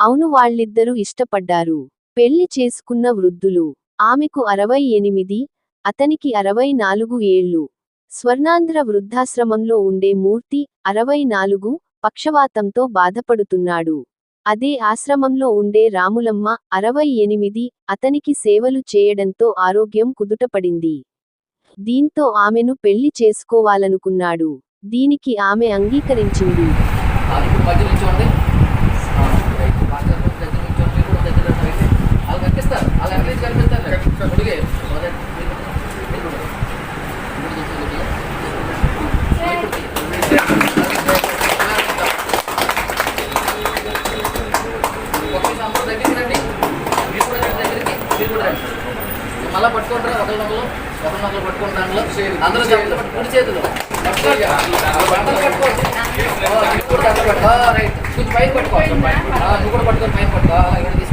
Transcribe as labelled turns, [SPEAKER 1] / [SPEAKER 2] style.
[SPEAKER 1] అవును వాళ్ళిద్దరూ ఇష్టపడ్డారు. పెళ్ళి చేసుకున్న వృద్ధులు. ఆమెకు అరవై ఎనిమిది అతనికి అరవై నాలుగు ఏళ్ళు. స్వర్ణాంధ్ర వృద్ధాశ్రమంలో ఉండే మూర్తి అరవై నాలుగు పక్షవాతంతో బాధపడుతున్నాడు. అదే ఆశ్రమంలో ఉండే రాములమ్మ అరవై ఎనిమిది అతనికి సేవలు చేయడంతో ఆరోగ్యం కుదుటపడింది. దీంతో ఆమెను పెళ్ళి చేసుకోవాలనుకున్నాడు. దీనికి ఆమె అంగీకరించింది.
[SPEAKER 2] మళ్ళా పట్టుకుంటారు? ఒకరి నొక్కలు? ఒకరి నొక్కలు పట్టుకుంటాను అందరూ చేతులు పట్టు కుడి చేతులు. పట్టుకోండి బట్టలు పట్టుకోవచ్చు పైన పట్టుకోవచ్చు నువ్వు కూడా పట్టుకొని పైన పట్టుకో. అలా ఇక్కడ తీసి